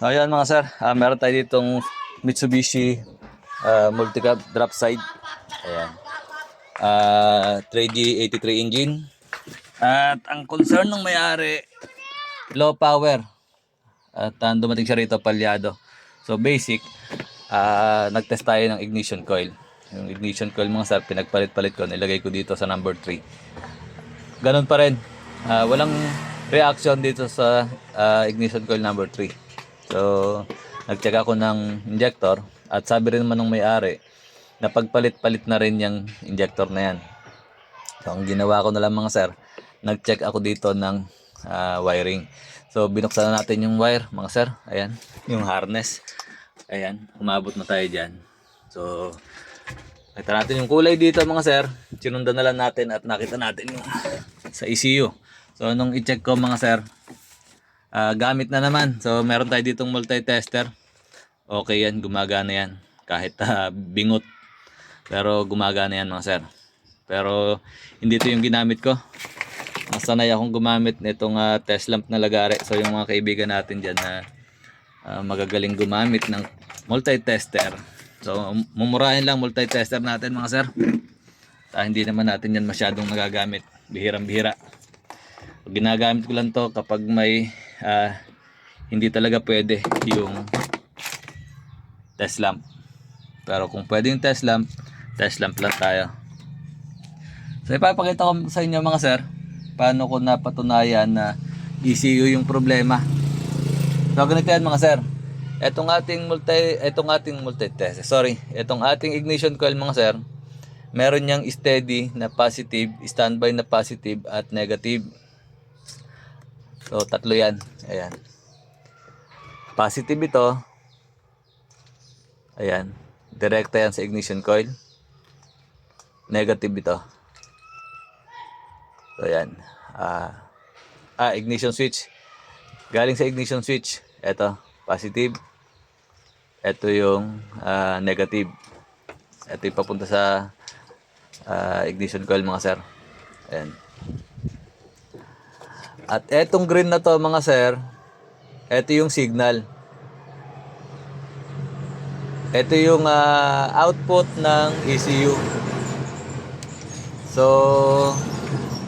So ayan mga sir, Ah, meron tayo ditong Mitsubishi uh, multi-cab drop side. Ayan. Ah, 3G83 engine. At ang concern ng may-ari, low power. At ah, dumating siya rito palyado. So basic, ah, nag-test tayo ng ignition coil. Yung ignition coil mga sir, pinagpalit-palit ko, nilagay ko dito sa number 3. Ganun pa rin. Ah, walang reaction dito sa ah, ignition coil number 3. So, nag-check ako ng injector at sabi rin naman ng may-ari na pagpalit-palit na rin yung injector na yan. So, ang ginawa ko na lang mga sir, nag-check ako dito ng ah, wiring. So, binuksan na natin yung wire, mga sir. Ayan, yung harness. Ayan, umabot na tayo dyan. So, nakita natin yung kulay dito mga sir. Sinundan na lang natin at nakita natin yung sa ECU. So, nung i-check ko mga sir, ah, gamit na naman. So, meron tayo ditong multi-tester. Okay yan, gumagana yan. Kahit ah, bingot. Pero gumagana yan mga sir. Pero hindi ito yung ginamit ko. Mas sanay akong gumamit nitong ah, test lamp na lagari. So yung mga kaibigan natin dyan na ah, magagaling gumamit ng multi-tester. So mumurahin lang multi-tester natin mga sir. Ah, hindi naman natin yan masyadong nagagamit. Bihirang-bihira. Ginagamit ko lang to kapag may ah, hindi talaga pwede yung test lamp. Pero kung pwede yung test lamp, test lamp lang tayo. So ipapakita ko sa inyo mga sir, paano ko napatunayan na ECU yung problema. So ganito yan mga sir. Etong ating multi etong ating multi test. Sorry, etong ating ignition coil mga sir, meron niyang steady na positive, standby na positive at negative. So tatlo yan. Ayan. Positive ito. Ayan. Direkta yan sa ignition coil. Negative ito. So, ayan. Ah, ah, ignition switch. Galing sa ignition switch. Ito, positive. Ito yung ah, negative. Ito yung papunta sa ah, ignition coil mga sir. Ayan. At etong green na to mga sir, ito yung signal. Ito yung ah, output ng ECU. So,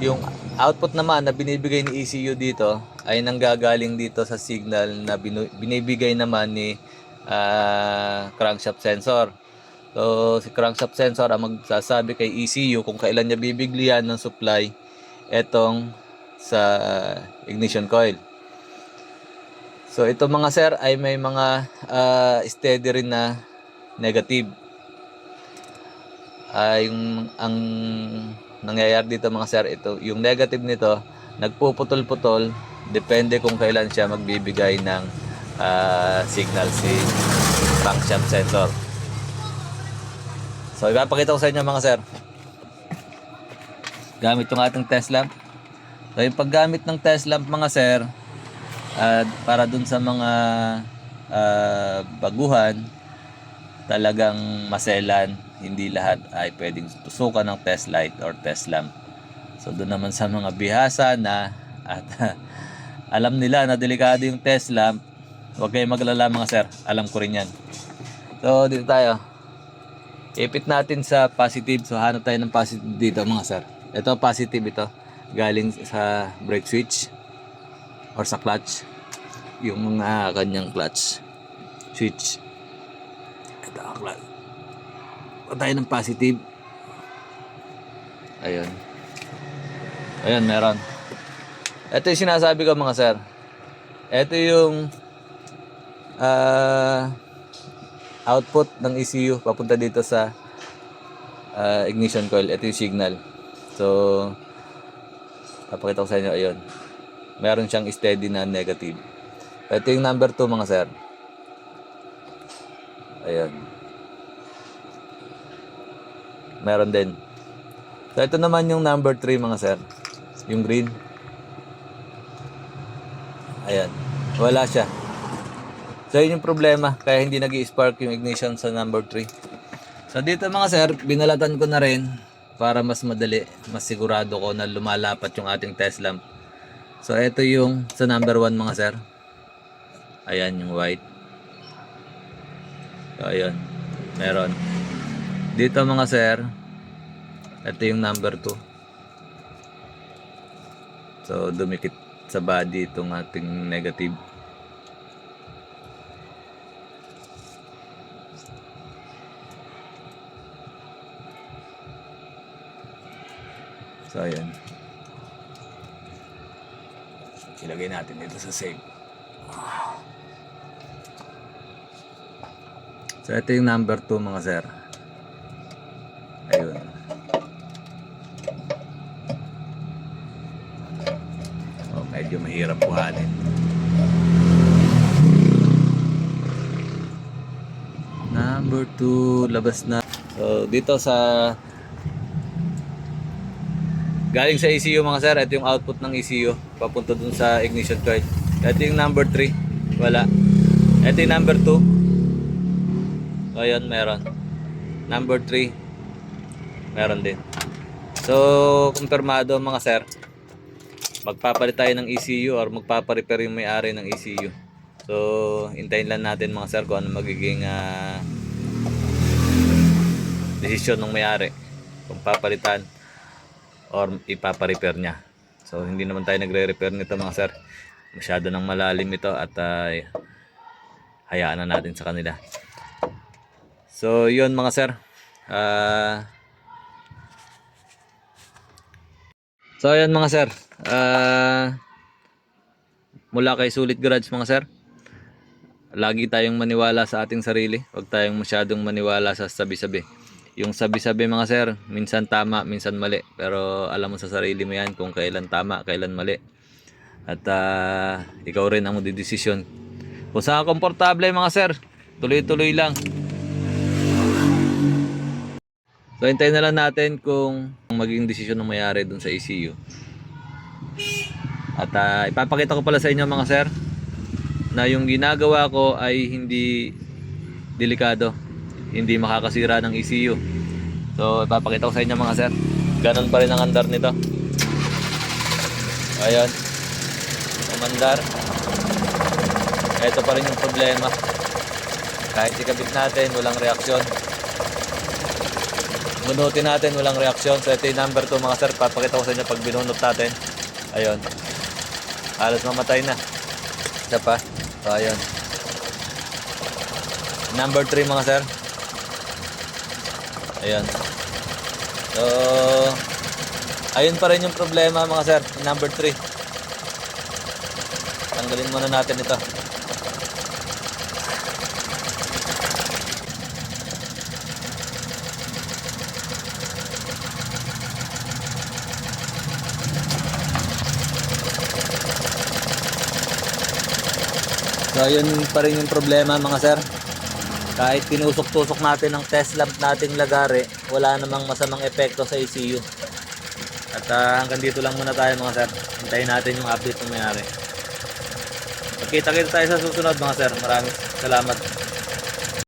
yung output naman na binibigay ni ECU dito ay nanggagaling dito sa signal na binibigay naman ni ah, crankshaft sensor. So, si crankshaft sensor ang magsasabi kay ECU kung kailan niya bibiglian ng supply etong sa ignition coil. So, ito mga sir ay may mga ah, steady rin na negative. Ah, yung ang nangyayari dito mga sir, ito yung negative nito nagpuputol-putol depende kung kailan siya magbibigay ng ah, signal si crankshaft sensor. So ipapakita ko sa inyo mga sir. Gamit yung ating test lamp. So yung paggamit ng test lamp mga sir at para dun sa mga ah, baguhan talagang maselan hindi lahat ay pwedeng tusukan ng test light or test lamp. So doon naman sa mga bihasa na at alam nila na delikado yung test lamp, huwag kayong maglala mga sir. Alam ko rin yan. So dito tayo. Ipit natin sa positive. So hanap tayo ng positive dito mga sir. Ito positive ito. Galing sa brake switch or sa clutch. Yung mga kanyang clutch switch. Ito ang clutch tayo ng positive. Ayun. Ayun, meron. Ito yung sinasabi ko mga sir. Ito yung ah, output ng ECU papunta dito sa ah, ignition coil. Ito yung signal. So, papakita ko sa inyo. Ayun. Meron siyang steady na negative. Ito yung number 2 mga sir. Ayun. Meron din. So, ito naman yung number 3 mga sir. Yung green. Ayan. Wala siya. So, yun yung problema. Kaya hindi nag spark yung ignition sa number 3. So, dito mga sir, binalatan ko na rin para mas madali, mas sigurado ko na lumalapat yung ating test lamp. So, ito yung sa number 1 mga sir. Ayan yung white. So, ayun. Meron. Dito mga sir, ito yung number 2. So, dumikit sa body itong ating negative. So, ayan. Ilagay natin dito sa save. So, ito yung number 2 mga sir. Ayun. Oh, medyo mahirap buhanin. Number 2, labas na. So, dito sa Galing sa ECU mga sir, ito yung output ng ECU papunta dun sa ignition coil. Ito yung number 3, wala. Ito yung number 2. Ayun, meron. Number 3, meron din. So, kumpirmado mga sir, magpapalit tayo ng ECU or magpaparepair yung may-ari ng ECU. So, hintayin lang natin mga sir kung ano magiging ah, desisyon ng may-ari. Kung papalitan or ipapa-repair niya. So hindi naman tayo nagre-repair nito mga sir. Masyado nang malalim ito at ah, hayaan na natin sa kanila. So yun mga sir. Ah So yun mga sir. Ah mula kay Sulit Garage mga sir. Lagi tayong maniwala sa ating sarili. Huwag tayong masyadong maniwala sa sabi-sabi. Yung sabi-sabi mga sir, minsan tama, minsan mali. Pero alam mo sa sarili mo yan kung kailan tama, kailan mali. At ah, ikaw rin ang magdidesisyon. Kung saan komportable mga sir, tuloy-tuloy lang. So hintayin na lang natin kung magiging desisyon ng mayari dun sa ECU. At ah, ipapakita ko pala sa inyo mga sir na yung ginagawa ko ay hindi delikado hindi makakasira ng ECU. So, ipapakita ko sa inyo mga sir. Ganon pa rin ang andar nito. Ayan. Umandar. Ito pa rin yung problema. Kahit ikabit natin, walang reaksyon. Bunutin natin, walang reaksyon. So, ito yung number 2 mga sir. Papakita ko sa inyo pag binunot natin. Ayun. Halos mamatay na. Isa pa. So, ayun. Number 3 mga sir. Ayan. So, ayun pa rin yung problema mga sir. Number 3. Tanggalin muna natin ito. So, yun pa rin yung problema mga sir. Kahit tinusok-tusok natin ang test lamp nating lagari, wala namang masamang epekto sa ECU. At ah, hanggang dito lang muna tayo mga sir. Hintayin natin yung update ng mayari. Magkita-kita tayo sa susunod mga sir. Maraming salamat.